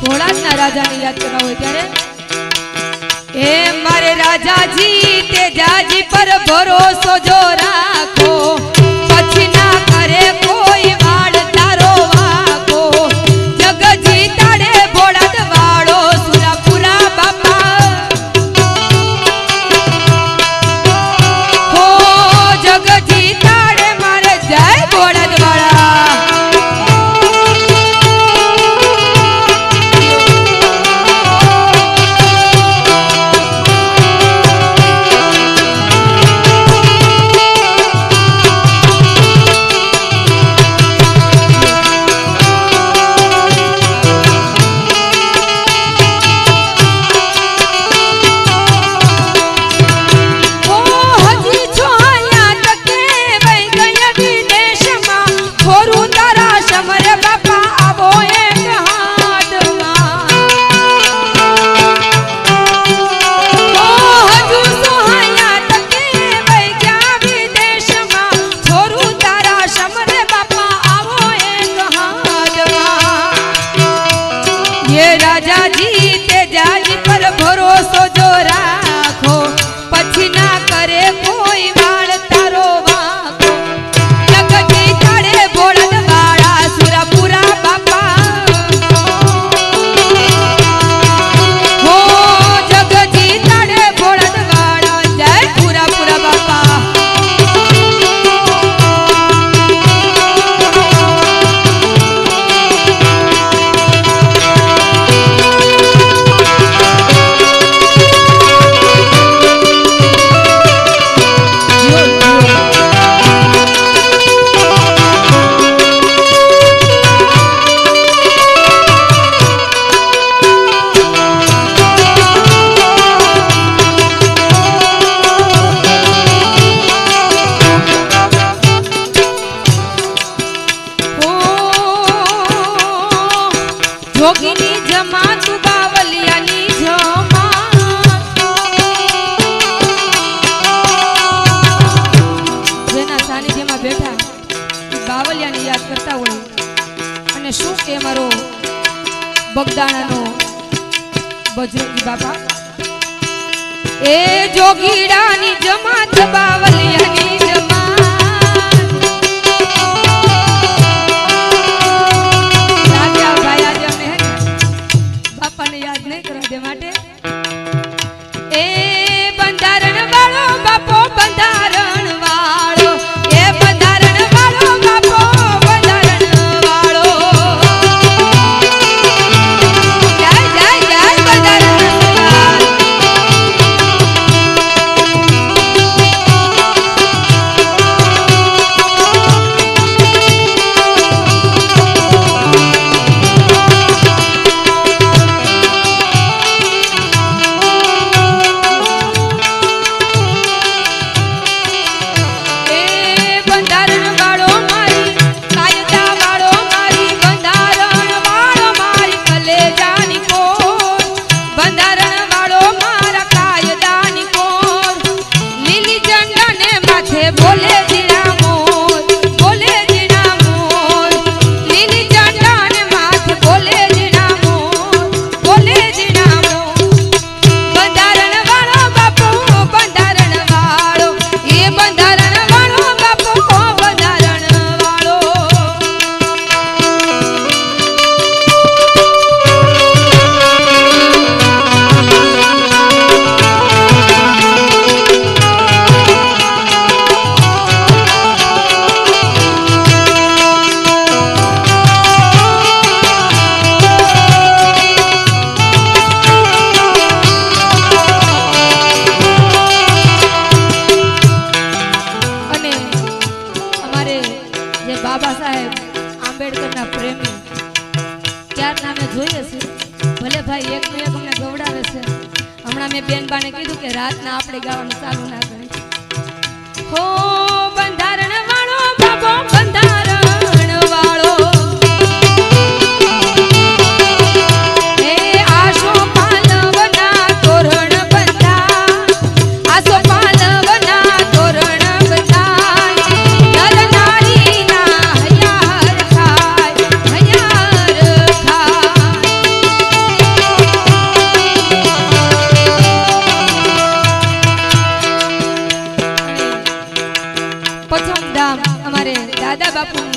ભોળાના રાજાને યાદ કરવા હોય ત્યારે? એ મારે રાજાજી તે જાજી પર ભરોસો જો રાખો. pode. જોગીની જમા તું જમા જેના સાનિધ્યમાં બેઠા બાવલિયાની યાદ કરતા હોય. અને શું કે મારો બગદાણાનો બજરંગી બાપા? એ જોગીડાની જમાત બાવલિયાની પ્રેમી. ક્યારના અમે જોઈએ છે ભલે ભાઈ એકનું છે. હમણાં મેં બેનબાને કીધું કે રાતના આપણે ગાવાનું ચાલુ ના કરી હો Bapú.